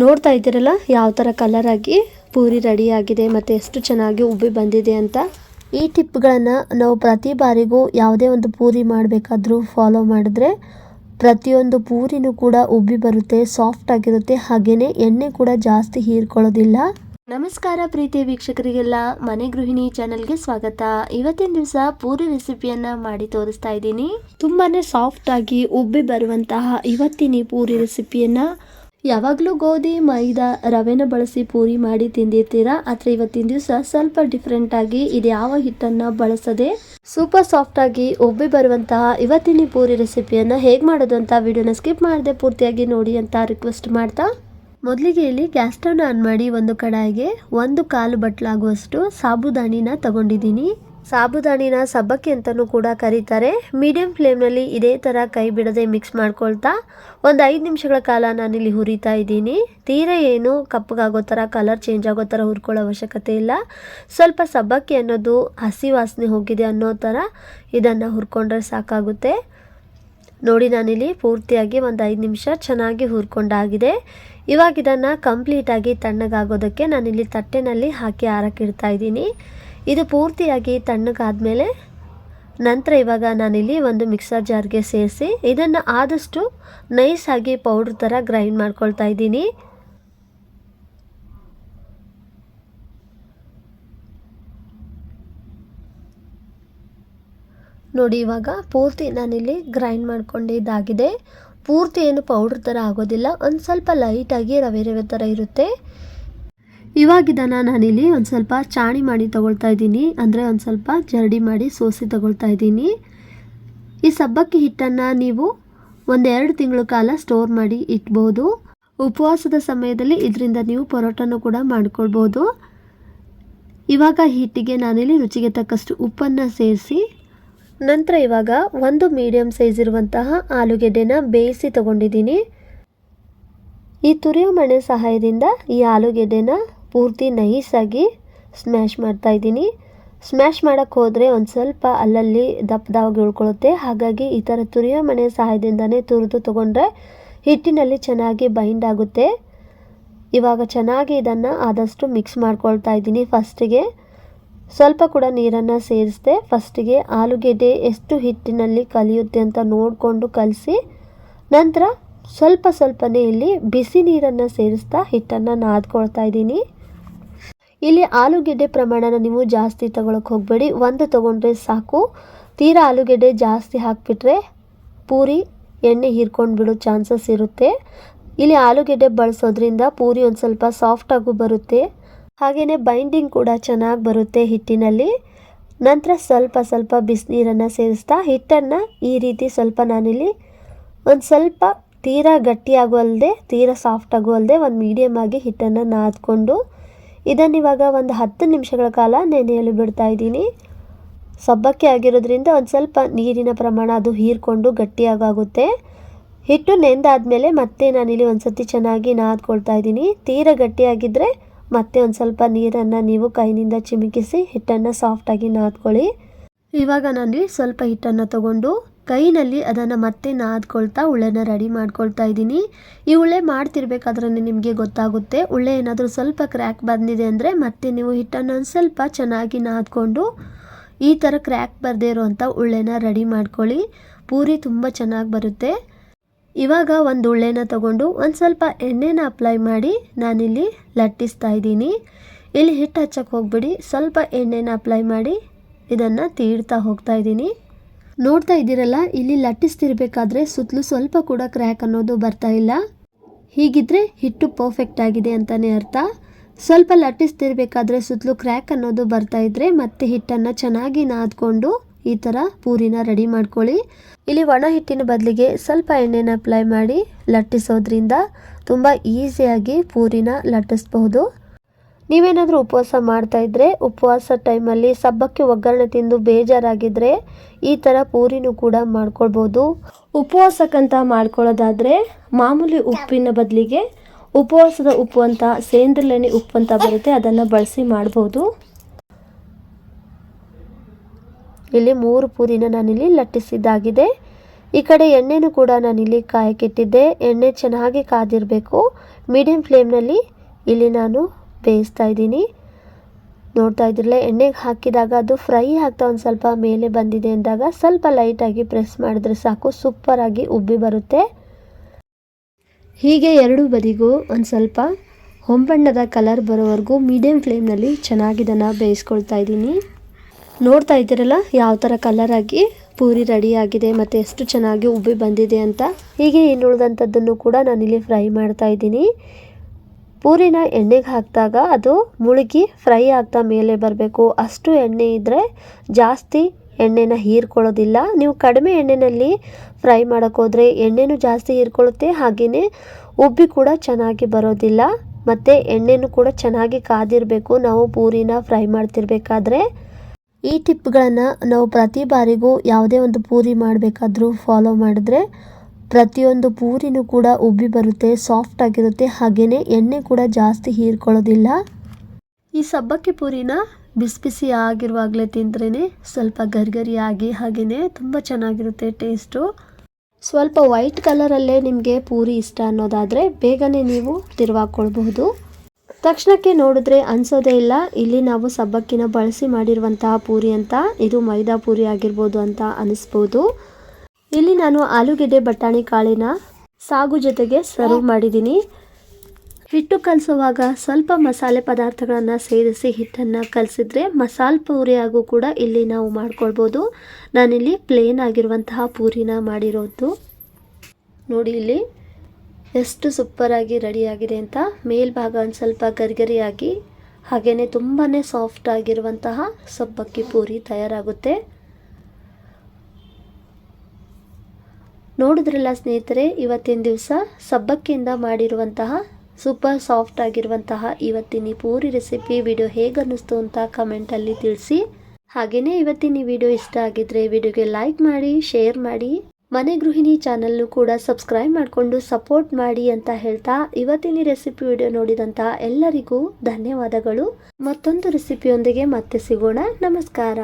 ನೋಡ್ತಾ ಇದ್ದೀರಲ್ಲ, ಯಾವ ಥರ ಕಲರ್ ಆಗಿ ಪೂರಿ ರೆಡಿ ಆಗಿದೆ ಮತ್ತು ಎಷ್ಟು ಚೆನ್ನಾಗಿ ಉಬ್ಬಿ ಬಂದಿದೆ ಅಂತ. ಈ ಟಿಪ್ಗಳನ್ನು ನಾವು ಪ್ರತಿ ಬಾರಿಗೂ ಯಾವುದೇ ಒಂದು ಪೂರಿ ಮಾಡಬೇಕಾದ್ರೂ ಫಾಲೋ ಮಾಡಿದ್ರೆ ಪ್ರತಿಯೊಂದು ಪೂರಿನೂ ಕೂಡ ಉಬ್ಬಿ ಬರುತ್ತೆ ಸಾಫ್ಟ್ ಆಗಿರುತ್ತೆ ಹಾಗೆಯೇ ಎಣ್ಣೆ ಕೂಡ ಜಾಸ್ತಿ ಹೀರ್ಕೊಳ್ಳೋದಿಲ್ಲ. ನಮಸ್ಕಾರ ಪ್ರೀತಿ ವೀಕ್ಷಕರಿಗೆಲ್ಲ, ಮನೆ ಗೃಹಿಣಿ ಚಾನಲ್ಗೆ ಸ್ವಾಗತ. ಇವತ್ತಿನ ದಿವಸ ಪೂರಿ ರೆಸಿಪಿಯನ್ನ ಮಾಡಿ ತೋರಿಸ್ತಾ ಇದ್ದೀನಿ. ತುಂಬಾನೇ ಸಾಫ್ಟ್ ಆಗಿ ಉಬ್ಬಿ ಬರುವಂತಹ ಇವತ್ತಿನ ಪೂರಿ ರೆಸಿಪಿಯನ್ನ ಯಾವಾಗಲೂ ಗೋಧಿ, ಮೈದಾ, ರವೆನ ಬಳಸಿ ಪೂರಿ ಮಾಡಿ ತಿಂದಿರ್ತೀರಾ? ಆದರೆ ಇವತ್ತಿನ ದಿವಸ ಸ್ವಲ್ಪ ಡಿಫ್ರೆಂಟ್ ಆಗಿ ಇದು ಯಾವ ಹಿಟ್ಟನ್ನು ಬಳಸದೆ ಸೂಪರ್ ಸಾಫ್ಟ್ ಆಗಿ ಉಬ್ಬಿ ಬರುವಂತಹ ಇವತ್ತಿನ ಪೂರಿ ರೆಸಿಪಿಯನ್ನು ಹೇಗೆ ಮಾಡೋದು ಅಂತ ವಿಡಿಯೋನ ಸ್ಕಿಪ್ ಮಾಡದೆ ಪೂರ್ತಿಯಾಗಿ ನೋಡಿ ಅಂತ ರಿಕ್ವೆಸ್ಟ್ ಮಾಡ್ತಾ. ಮೊದಲಿಗೆ ಇಲ್ಲಿ ಗ್ಯಾಸ್ ಸ್ಟವ್ನ ಆನ್ ಮಾಡಿ ಒಂದು ಕಡಾಯಿಗೆ ಒಂದು ಕಾಲು ಬಟ್ಲಾಗುವಷ್ಟು ಸಾಬುದಾಣಿನ ತಗೊಂಡಿದ್ದೀನಿ. ಸಾಬುದಾಣಿನ ಸಬ್ಬಕ್ಕಿ ಅಂತಲೂ ಕೂಡ ಕರೀತಾರೆ. ಮೀಡಿಯಂ ಫ್ಲೇಮ್ನಲ್ಲಿ ಇದೇ ಥರ ಕೈ ಬಿಡದೆ ಮಿಕ್ಸ್ ಮಾಡ್ಕೊಳ್ತಾ ಒಂದು ಐದು ನಿಮಿಷಗಳ ಕಾಲ ನಾನಿಲ್ಲಿ ಹುರಿತಾ ಇದ್ದೀನಿ. ತೀರ ಏನು ಕಪ್ಪಗಾಗೋ ಥರ ಕಲರ್ ಚೇಂಜ್ ಆಗೋ ಥರ ಹುರ್ಕೊಳ್ಳೋ ಅವಶ್ಯಕತೆ ಇಲ್ಲ. ಸ್ವಲ್ಪ ಸಬ್ಬಕ್ಕಿ ಅನ್ನೋದು ಹಸಿ ವಾಸನೆ ಹೋಗಿದೆ ಅನ್ನೋ ಥರ ಇದನ್ನು ಹುರ್ಕೊಂಡ್ರೆ ಸಾಕಾಗುತ್ತೆ. ನೋಡಿ ನಾನಿಲ್ಲಿ ಪೂರ್ತಿಯಾಗಿ ಒಂದು ಐದು ನಿಮಿಷ ಚೆನ್ನಾಗಿ ಹುರ್ಕೊಂಡಾಗಿದೆ. ಇವಾಗ ಇದನ್ನು ಕಂಪ್ಲೀಟಾಗಿ ತಣ್ಣಗಾಗೋದಕ್ಕೆ ನಾನಿಲ್ಲಿ ತಟ್ಟೆನಲ್ಲಿ ಹಾಕಿ ಆರಕ್ಕಿಡ್ತಾ ಇದ್ದೀನಿ. ಇದು ಪೂರ್ತಿಯಾಗಿ ತಣ್ಣಗಾದ್ಮೇಲೆ ನಂತರ ಇವಾಗ ನಾನಿಲ್ಲಿ ಒಂದು ಮಿಕ್ಸರ್ ಜಾರ್ಗೆ ಸೇರಿಸಿ ಇದನ್ನು ಆದಷ್ಟು ನೈಸಾಗಿ ಪೌಡ್ರ್ ಥರ ಗ್ರೈಂಡ್ ಮಾಡ್ಕೊಳ್ತಾ ಇದ್ದೀನಿ. ನೋಡಿ ಇವಾಗ ಪೂರ್ತಿ ನಾನಿಲ್ಲಿ ಗ್ರೈಂಡ್ ಮಾಡ್ಕೊಂಡಿದ್ದಾಗಿದೆ ಪೂರ್ತಿ ಏನು ಪೌಡ್ರ್ ಥರ ಆಗೋದಿಲ್ಲ. ಒಂದು ಸ್ವಲ್ಪ ಲೈಟಾಗಿ ರವೆ ರವೆ ಥರ ಇರುತ್ತೆ. ಇವಾಗ ಇದನ್ನು ನಾನಿಲ್ಲಿ ಒಂದು ಸ್ವಲ್ಪ ಚಾಣಿ ಮಾಡಿ ತಗೊಳ್ತಾ ಇದ್ದೀನಿ. ಅಂದರೆ ಒಂದು ಸ್ವಲ್ಪ ಜರಡಿ ಮಾಡಿ ಸೋಸಿ ತಗೊಳ್ತಾ ಇದ್ದೀನಿ. ಈ ಸಬ್ಬಕ್ಕಿ ಹಿಟ್ಟನ್ನು ನೀವು ಒಂದೆರಡು ತಿಂಗಳ ಕಾಲ ಸ್ಟೋರ್ ಮಾಡಿ ಇಟ್ಬೋದು. ಉಪವಾಸದ ಸಮಯದಲ್ಲಿ ಇದರಿಂದ ನೀವು ಪರೋಟನೂ ಕೂಡ ಮಾಡ್ಕೊಳ್ಬೋದು. ಇವಾಗ ಹಿಟ್ಟಿಗೆ ನಾನಿಲ್ಲಿ ರುಚಿಗೆ ತಕ್ಕಷ್ಟು ಉಪ್ಪನ್ನು ಸೇರಿಸಿ, ನಂತರ ಇವಾಗ ಒಂದು ಮೀಡಿಯಮ್ ಸೈಜ್ ಇರುವಂತಹ ಆಲೂಗೆಡ್ಡೆನ ಬೇಯಿಸಿ ತಗೊಂಡಿದ್ದೀನಿ. ಈ ತುರಿಯೋ ಮಣೆ ಸಹಾಯದಿಂದ ಈ ಆಲೂಗೆಡ್ಡೆನ ಪೂರ್ತಿ ನೈಸಾಗಿ ಸ್ಮ್ಯಾಶ್ ಮಾಡ್ತಾ ಇದ್ದೀನಿ. ಸ್ಮ್ಯಾಶ್ ಮಾಡೋಕ್ಕೆ ಹೋದರೆ ಒಂದು ಸ್ವಲ್ಪ ಅಲ್ಲಲ್ಲಿ ದಪ್ಪದಾಗಿ ಉಳ್ಕೊಳ್ಳುತ್ತೆ. ಹಾಗಾಗಿ ಈ ಥರ ತುರಿಯೋ ಮನೆ ಸಹಾಯದಿಂದನೇ ತುರಿದು ತೊಗೊಂಡ್ರೆ ಹಿಟ್ಟಿನಲ್ಲಿ ಚೆನ್ನಾಗಿ ಬೈಂಡ್ ಆಗುತ್ತೆ. ಇವಾಗ ಚೆನ್ನಾಗಿ ಇದನ್ನು ಆದಷ್ಟು ಮಿಕ್ಸ್ ಮಾಡ್ಕೊಳ್ತಾ ಇದ್ದೀನಿ ಫಸ್ಟಿಗೆ ಸ್ವಲ್ಪ ಕೂಡ ನೀರನ್ನು ಸೇರಿಸ್ದೆ ಫಸ್ಟಿಗೆ ಆಲೂಗೆಡ್ಡೆ ಎಷ್ಟು ಹಿಟ್ಟಿನಲ್ಲಿ ಕಲಿಯುತ್ತೆ ಅಂತ ನೋಡಿಕೊಂಡು ಕಲಸಿ ನಂತರ ಸ್ವಲ್ಪ ಸ್ವಲ್ಪನೇ ಇಲ್ಲಿ ಬಿಸಿ ನೀರನ್ನು ಸೇರಿಸ್ತಾ ಹಿಟ್ಟನ್ನು ನಾದ್ಕೊಳ್ತಾ ಇದ್ದೀನಿ. ಇಲ್ಲಿ ಆಲೂಗೆಡ್ಡೆ ಪ್ರಮಾಣನ ನೀವು ಜಾಸ್ತಿ ತಗೊಳಕ್ಕೆ ಹೋಗಬೇಡಿ. ಒಂದು ತೊಗೊಂಡ್ರೆ ಸಾಕು. ತೀರಾ ಆಲೂಗೆಡ್ಡೆ ಜಾಸ್ತಿ ಹಾಕಿಬಿಟ್ರೆ ಪೂರಿ, ಎಣ್ಣೆ ಹೀರ್ಕೊಂಡು ಬಿಡೋ ಚಾನ್ಸಸ್ ಇರುತ್ತೆ. ಇಲ್ಲಿ ಆಲೂಗೆಡ್ಡೆ ಬಳಸೋದ್ರಿಂದ ಪೂರಿ ಒಂದು ಸ್ವಲ್ಪ ಸಾಫ್ಟಾಗೂ ಬರುತ್ತೆ. ಹಾಗೆಯೇ ಬೈಂಡಿಂಗ್ ಕೂಡ ಚೆನ್ನಾಗಿ ಬರುತ್ತೆ ಹಿಟ್ಟಿನಲ್ಲಿ. ನಂತರ ಸ್ವಲ್ಪ ಸ್ವಲ್ಪ ಬಿಸಿನೀರನ್ನು ಸೇರಿಸ್ತಾ ಹಿಟ್ಟನ್ನು ಈ ರೀತಿ ಸ್ವಲ್ಪ ನಾನಿಲ್ಲಿ ಒಂದು ಸ್ವಲ್ಪ ತೀರಾ ಗಟ್ಟಿಯಾಗೂ ಅಲ್ಲದೆ ತೀರಾ ಸಾಫ್ಟಾಗೂ ಅಲ್ಲದೆ ಒಂದು ಮೀಡಿಯಮ್ ಆಗಿ ಹಿಟ್ಟನ್ನು ನಾದ್ಕೊಂಡು ಇದನ್ನು ಇವಾಗ ಒಂದು ಹತ್ತು ನಿಮಿಷಗಳ ಕಾಲ ನೆನೆಯಲು ಬಿಡ್ತಾ ಇದ್ದೀನಿ. ಸಬ್ಬಕ್ಕಿ ಆಗಿರೋದ್ರಿಂದ ಒಂದು ಸ್ವಲ್ಪ ನೀರಿನ ಪ್ರಮಾಣ ಅದು ಹೀರಿಕೊಂಡು ಗಟ್ಟಿಯಾಗುತ್ತೆ ಹಿಟ್ಟು ನೆಂದಾದಮೇಲೆ ಮತ್ತೆ ನಾನಿಲ್ಲಿ ಒಂದು ಸತಿ ಚೆನ್ನಾಗಿ ನಾದ್ಕೊಳ್ತಾ ಇದ್ದೀನಿ. ತೀರ ಗಟ್ಟಿಯಾಗಿದ್ದರೆ ಮತ್ತೆ ಒಂದು ಸ್ವಲ್ಪ ನೀರನ್ನು ನೀವು ಕೈನಿಂದ ಚಿಮುಕಿಸಿ ಹಿಟ್ಟನ್ನು ಸಾಫ್ಟಾಗಿ ನಾದ್ಕೊಳ್ಳಿ. ಇವಾಗ ನಾನು ಸ್ವಲ್ಪ ಹಿಟ್ಟನ್ನು ತಗೊಂಡು ಕೈನಲ್ಲಿ ಅದನ್ನು ಮತ್ತೆ ನಾದ್ಕೊಳ್ತಾ ಉಳ್ಳೆನ ರೆಡಿ ಮಾಡ್ಕೊಳ್ತಾ ಇದ್ದೀನಿ. ಈ ಉಳ್ಳೆ ಮಾಡ್ತಿರ್ಬೇಕಾದ್ರೆ ನಿಮಗೆ ಗೊತ್ತಾಗುತ್ತೆ. ಉಳ್ಳೆ ಏನಾದರೂ ಸ್ವಲ್ಪ ಕ್ರ್ಯಾಕ್ ಬಂದಿದೆ ಅಂದರೆ ಮತ್ತೆ ನೀವು ಹಿಟ್ಟನ್ನು ಒಂದು ಸ್ವಲ್ಪ ಚೆನ್ನಾಗಿ ನಾದ್ಕೊಂಡು ಈ ಥರ ಕ್ರ್ಯಾಕ್ ಬರದೇ ಇರೋವಂಥ ಉಳ್ಳೆನ ರೆಡಿ ಮಾಡ್ಕೊಳ್ಳಿ. ಪೂರಿ ತುಂಬ ಚೆನ್ನಾಗಿ ಬರುತ್ತೆ. ಇವಾಗ ಒಂದು ಉಳ್ಳೆನ ತಗೊಂಡು ಒಂದು ಸ್ವಲ್ಪ ಎಣ್ಣೆನ ಅಪ್ಲೈ ಮಾಡಿ ನಾನಿಲ್ಲಿ ಲಟ್ಟಿಸ್ತಾ ಇದ್ದೀನಿ. ಇಲ್ಲಿ ಹಿಟ್ಟು ಹಚ್ಚಕ್ಕೆ ಹೋಗ್ಬಿಡಿ. ಸ್ವಲ್ಪ ಎಣ್ಣೆನ ಅಪ್ಲೈ ಮಾಡಿ ಇದನ್ನು ತೀಡ್ತಾ ಹೋಗ್ತಾ ಇದ್ದೀನಿ. ನೋಡ್ತಾ ಇದ್ದೀರಲ್ಲ, ಇಲ್ಲಿ ಲಟ್ಟಿಸ್ತಿರ್ಬೇಕಾದ್ರೆ ಸುತ್ತಲೂ ಸ್ವಲ್ಪ ಕೂಡ ಕ್ರ್ಯಾಕ್ ಅನ್ನೋದು ಬರ್ತಾ ಇಲ್ಲ. ಹೀಗಿದ್ರೆ ಹಿಟ್ಟು ಪರ್ಫೆಕ್ಟ್ ಆಗಿದೆ ಅಂತಲೇ ಅರ್ಥ. ಸ್ವಲ್ಪ ಲಟ್ಟಿಸ್ತಿರ್ಬೇಕಾದ್ರೆ ಸುತ್ತಲೂ ಕ್ರ್ಯಾಕ್ ಅನ್ನೋದು ಬರ್ತಾ ಇದ್ರೆ ಮತ್ತೆ ಹಿಟ್ಟನ್ನು ಚೆನ್ನಾಗಿ ನಾದ್ಕೊಂಡು ಈ ಥರ ಪೂರಿನ ರೆಡಿ ಮಾಡ್ಕೊಳ್ಳಿ. ಇಲ್ಲಿ ಒಣ ಹಿಟ್ಟಿನ ಬದಲಿಗೆ ಸ್ವಲ್ಪ ಎಣ್ಣೆನ ಅಪ್ಲೈ ಮಾಡಿ ಲಟ್ಟಿಸೋದ್ರಿಂದ ತುಂಬ ಈಸಿಯಾಗಿ ಪೂರಿನ ಲಟ್ಟಿಸ್ಬಹುದು. ನೀವೇನಾದರೂ ಉಪವಾಸ ಮಾಡ್ತಾ ಇದ್ರೆ, ಉಪವಾಸ ಟೈಮಲ್ಲಿ ಸಬ್ಬಕ್ಕೆ ಒಗ್ಗರಣೆ ತಿಂದು ಬೇಜಾರಾಗಿದ್ದರೆ ಈ ಥರ ಪೂರಿನೂ ಕೂಡ ಮಾಡ್ಕೊಳ್ಬೋದು. ಉಪವಾಸಕ್ಕಂತ ಮಾಡ್ಕೊಳ್ಳೋದಾದರೆ ಮಾಮೂಲಿ ಉಪ್ಪಿನ ಬದಲಿಗೆ ಉಪವಾಸದ ಉಪ್ಪು ಅಂತ ಸೇಂದ್ರಲೆಣ್ಣೆ ಉಪ್ಪು ಅಂತ ಬರುತ್ತೆ, ಅದನ್ನು ಬಳಸಿ ಮಾಡ್ಬೋದು. ಇಲ್ಲಿ ಮೂರು ಪೂರಿನ ನಾನಿಲ್ಲಿ ಲಟ್ಟಿಸಿದ್ದಾಗಿದೆ. ಈ ಕಡೆ ಎಣ್ಣೆನೂ ಕೂಡ ನಾನಿಲ್ಲಿ ಕಾಯಕ್ಕಿಟ್ಟಿದ್ದೆ ಎಣ್ಣೆ ಚೆನ್ನಾಗಿ ಕಾದಿರಬೇಕು. ಮೀಡಿಯಂ ಫ್ಲೇಮ್ನಲ್ಲಿ ಇಲ್ಲಿ ನಾನು ಬೇಯಿಸ್ತಾ ಇದ್ದೀನಿ. ನೋಡ್ತಾ ಇದ್ರಲ್ಲ ಎಣ್ಣೆಗೆ ಹಾಕಿದಾಗ ಅದು ಫ್ರೈ ಆಗ್ತಾ ಒಂದು ಸ್ವಲ್ಪ ಮೇಲೆ ಬಂದಿದೆ ಅಂದಾಗ ಸ್ವಲ್ಪ ಲೈಟಾಗಿ ಪ್ರೆಸ್ ಮಾಡಿದ್ರೆ ಸಾಕು, ಸೂಪರಾಗಿ ಉಬ್ಬಿ ಬರುತ್ತೆ. ಹೀಗೆ ಎರಡು ಬದಿಗೂ ಒಂದು ಸ್ವಲ್ಪ ಹೊಂಬಣ್ಣದ ಕಲರ್ ಬರೋವರೆಗೂ ಮೀಡಿಯಂ ಫ್ಲೇಮ್ನಲ್ಲಿ ಚೆನ್ನಾಗಿ ಇದನ್ನು ಬೇಯಿಸ್ಕೊಳ್ತಾ ಇದ್ದೀನಿ. ನೋಡ್ತಾ ಇದ್ದೀರಲ್ಲ ಯಾವ ಥರ ಕಲರ್ ಆಗಿ ಪೂರಿ ರೆಡಿ ಆಗಿದೆ ಮತ್ತು ಎಷ್ಟು ಚೆನ್ನಾಗಿ ಉಬ್ಬಿ ಬಂದಿದೆ ಅಂತ. ಹೀಗೆ ಇನ್ನುಳಿದಂಥದ್ದನ್ನು ಕೂಡ ನಾನಿಲ್ಲಿ ಫ್ರೈ ಮಾಡ್ತಾ ಇದ್ದೀನಿ. ಪೂರಿನ ಎಣ್ಣೆಗೆ ಹಾಕಿದಾಗ ಅದು ಮುಳುಗಿ ಫ್ರೈ ಆಗ್ತಾ ಮೇಲೆ ಬರಬೇಕು. ಅಷ್ಟು ಎಣ್ಣೆ ಇದ್ದರೆ ಜಾಸ್ತಿ ಎಣ್ಣೆನ ಹೀರ್ಕೊಳ್ಳೋದಿಲ್ಲ. ನೀವು ಕಡಿಮೆ ಎಣ್ಣೆಯಲ್ಲಿ ಫ್ರೈ ಮಾಡೋಕ್ಕೋದ್ರೆ ಎಣ್ಣೆನೂ ಜಾಸ್ತಿ ಹೀರ್ಕೊಳ್ಳುತ್ತೆ ಹಾಗೆಯೇ ಉಬ್ಬಿ ಕೂಡ ಚೆನ್ನಾಗಿ ಬರೋದಿಲ್ಲ. ಮತ್ತು ಎಣ್ಣೆನೂ ಕೂಡ ಚೆನ್ನಾಗಿ ಕಾದಿರಬೇಕು. ನಾವು ಪೂರಿನ ಫ್ರೈ ಮಾಡ್ತಿರ್ಬೇಕಾದ್ರೆ. ಈ ಟಿಪ್ಗಳನ್ನು ನಾವು ಪ್ರತಿ ಬಾರಿಗೂ ಯಾವುದೇ ಒಂದು ಪೂರಿ ಮಾಡಬೇಕಾದ್ರೂ ಫಾಲೋ ಮಾಡಿದ್ರೆ ಪ್ರತಿಯೊಂದು ಪೂರಿನೂ ಕೂಡ ಉಬ್ಬಿ ಬರುತ್ತೆ ಸಾಫ್ಟ್ ಆಗಿರುತ್ತೆ ಹಾಗೆಯೇ ಎಣ್ಣೆ ಕೂಡ ಜಾಸ್ತಿ ಹೀರ್ಕೊಳ್ಳೋದಿಲ್ಲ. ಈ ಸಬ್ಬಕ್ಕಿ ಪೂರಿನ ಬಿಸಿ ಬಿಸಿ ಆಗಿರುವಾಗಲೇ ತಿಂದ್ರೇ ಸ್ವಲ್ಪ ಗರಿಗರಿಯಾಗಿ ಹಾಗೆಯೇ ತುಂಬ ಚೆನ್ನಾಗಿರುತ್ತೆ ಟೇಸ್ಟು ಸ್ವಲ್ಪ ವೈಟ್ ಕಲರಲ್ಲೇ ನಿಮಗೆ ಪೂರಿ ಇಷ್ಟ ಅನ್ನೋದಾದರೆ ಬೇಗನೆ ನೀವು ತಿರುವಾಕೊಳ್ಬಹುದು. ತಕ್ಷಣಕ್ಕೆ ನೋಡಿದ್ರೆ ಅನ್ಸೋದೇ ಇಲ್ಲ, ಇಲ್ಲಿ ನಾವು ಸಬ್ಬಕ್ಕಿನ ಬಳಸಿ ಮಾಡಿರುವಂತಹ ಪೂರಿ ಅಂತ, ಇದು ಮೈದಾ ಪೂರಿ ಆಗಿರ್ಬೋದು ಅಂತ ಅನಿಸ್ಬೋದು. ಇಲ್ಲಿ ನಾನು ಆಲೂಗೆಡ್ಡೆ ಬಟಾಣಿ ಕಾಳಿನ ಸಾಗು ಜೊತೆಗೆ ಸರ್ವ್ ಮಾಡಿದ್ದೀನಿ. ಹಿಟ್ಟು ಕಲಿಸುವಾಗ ಸ್ವಲ್ಪ ಮಸಾಲೆ ಪದಾರ್ಥಗಳನ್ನು ಸೇರಿಸಿ ಹಿಟ್ಟನ್ನು ಕಲಸಿದ್ರೆ ಮಸಾಲೆ ಪೂರಿಯಾಗೂ ಕೂಡ ಇಲ್ಲಿ ನಾವು ಮಾಡ್ಕೊಳ್ಬೋದು. ನಾನಿಲ್ಲಿ ಪ್ಲೇನ್ ಆಗಿರುವಂತಹ ಪೂರಿನ ಮಾಡಿರೋದು. ನೋಡಿ ಇಲ್ಲಿ ಎಷ್ಟು ಸೂಪರಾಗಿ ರೆಡಿಯಾಗಿದೆ ಅಂತ. ಮೇಲ್ಭಾಗ ಒಂದು ಸ್ವಲ್ಪ ಗರಿಗರಿಯಾಗಿ ಹಾಗೆಯೇ ತುಂಬಾ ಸಾಫ್ಟ್ ಆಗಿರುವಂತಹ ಸಬ್ಬಕ್ಕಿ ಪೂರಿ ತಯಾರಾಗುತ್ತೆ. ನೋಡಿದ್ರಲ್ಲ ಸ್ನೇಹಿತರೆ, ಇವತ್ತಿನ ದಿವಸ ಸಬ್ಬಕ್ಕಿಯಿಂದ ಮಾಡಿರುವಂತಹ ಸೂಪರ್ ಸಾಫ್ಟ್ ಆಗಿರುವಂತಹ ಇವತ್ತಿನ ಈ ಪೂರಿ ರೆಸಿಪಿ ವಿಡಿಯೋ ಹೇಗೆ ಅನ್ನಿಸ್ತು ಅಂತ ಕಮೆಂಟಲ್ಲಿ ತಿಳಿಸಿ. ಹಾಗೆಯೇ ಇವತ್ತಿನ ಈ ವಿಡಿಯೋ ಇಷ್ಟ ಆಗಿದ್ರೆ ವಿಡಿಯೋಗೆ ಲೈಕ್ ಮಾಡಿ ಶೇರ್ ಮಾಡಿ. ಮನೆ ಗೃಹಿಣಿ ಚಾನಲ್ನು ಕೂಡ ಸಬ್ಸ್ಕ್ರೈಬ್ ಮಾಡಿಕೊಂಡು ಸಪೋರ್ಟ್ ಮಾಡಿ ಅಂತ ಹೇಳ್ತಾ ಇವತ್ತಿನ ರೆಸಿಪಿ ವಿಡಿಯೋ ನೋಡಿದಂಥ ಎಲ್ಲರಿಗೂ ಧನ್ಯವಾದಗಳು. ಮತ್ತೊಂದು ರೆಸಿಪಿಯೊಂದಿಗೆ ಮತ್ತೆ ಸಿಗೋಣ. ನಮಸ್ಕಾರ.